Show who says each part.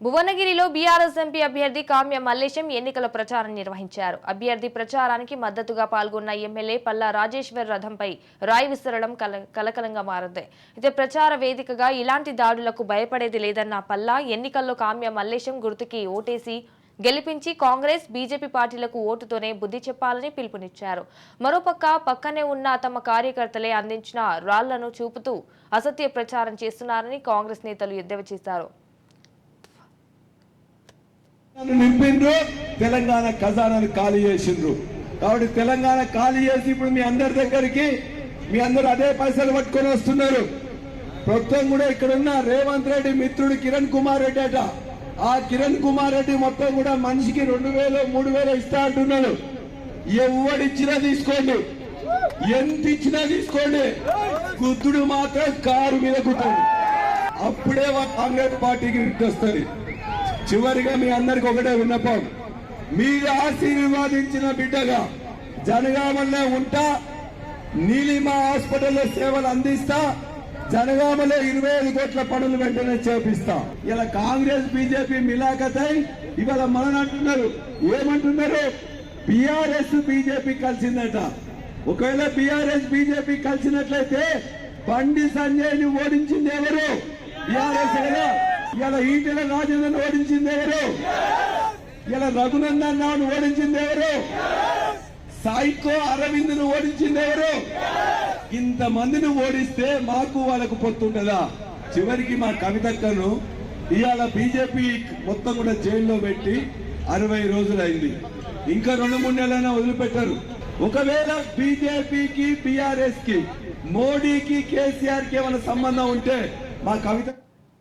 Speaker 1: భువనగిరిలో BRS MP అభ్యర్థి కామ్య మల్లేశం ఎన్నికల ప్రచారం నిర్వహించారు. అభ్యర్థి ప్రచారానికి మద్దతుగా పాల్గొన్న ఎమ్మెల్యే పల్లా రాజేశ్వర్ రథంపై రాయి విసరడం కల కలకలంగా మారింది. అయితే ప్రచార వేదికగా ఇలాంటి దాడులకు భయపడేది లేదన్న పల్లా ఎన్నికల్లో కామ్య మల్లేశం గుర్తుకి ఓటేసి గెలిపించి కాంగ్రెస్ బీజేపీ పార్టీలకు ఓటుతోనే బుద్ధి చెప్పాలని పిలుపునిచ్చారు. మరోపక్క పక్కనే ఉన్న తమ కార్యకర్తలే అందించిన రాళ్ళను చూపుతూ అసత్య ప్రచారం చేస్తున్నారని కాంగ్రెస్ నేతలు ఎద్దవ చేశారు.
Speaker 2: నింపిండ్రు. తెలంగాణ ఖజానాను ఖాళీ చేసిండ్రు. కాబట్టి తెలంగాణ ఖాళీ చేసి ఇప్పుడు మీ అందరి దగ్గరికి మీ అందరు అదే పైసలు పట్టుకొని వస్తున్నారు. ప్రభుత్వం కూడా ఇక్కడ ఉన్న రేవంత్ రెడ్డి మిత్రుడు కిరణ్ కుమార్ రెడ్డి అట. ఆ కిరణ్ కుమార్ రెడ్డి మొత్తం కూడా మనిషికి రెండు వేలు మూడు వేలు ఇస్తా అంటున్నాడు. ఎవడిచ్చినా తీసుకోండి. ఎంత ఇచ్చినా తీసుకోండి. గుద్దుడు మాత్రం కారు మీద గుద్దండి అప్పుడే కాంగ్రెస్ పార్టీకి వస్తుంది చివరిగా మీ అందరికి ఒకటే విన్నపం. మీరు ఆశీర్వాదించిన బిడ్డగా జనగామల్లో ఉంటా నీలిమ హాస్పిటల్లో సేవలు అందిస్తా జనగామలో ఇరవై ఐదు కోట్ల పనులు వెంటనే చేపిస్తా. ఇలా కాంగ్రెస్ బీజేపీ మిలాఖతై ఇవాళ మనం అంటున్నారు ఏమంటున్నారు? బీఆర్ఎస్ బీజేపీ కలిసిందట. ఒకవేళ బీఆర్ఎస్ బీజేపీ కలిసినట్లయితే బండి సంజయ్ని ఓడించింది ఎవరు? బీఆర్ఎస్ కదా. ఇలా ఈటెల రాజేంద్రన్ ఓడించింది ఎవరు? ఇలా రఘునందన్ రావును ఓడించింది ఎవరు? సాయికో అరవింద్ను ఓడించింది ఎవరు? ఇంతమందిని ఓడిస్తే మాకు వాళ్ళకు పొత్తుండదా చివరికి మా కవితక్కను ఇవాళ బీజేపీ మొత్తం కూడా జైల్లో పెట్టి అరవై రోజులైంది. ఇంకా రెండు మూడు నెలలైనా వదిలిపెట్టారు. ఒకవేళ బీజేపీకి బీఆర్ఎస్కి మోడీకి కేసీఆర్కి ఏమైనా సంబంధం ఉంటే మా కవిత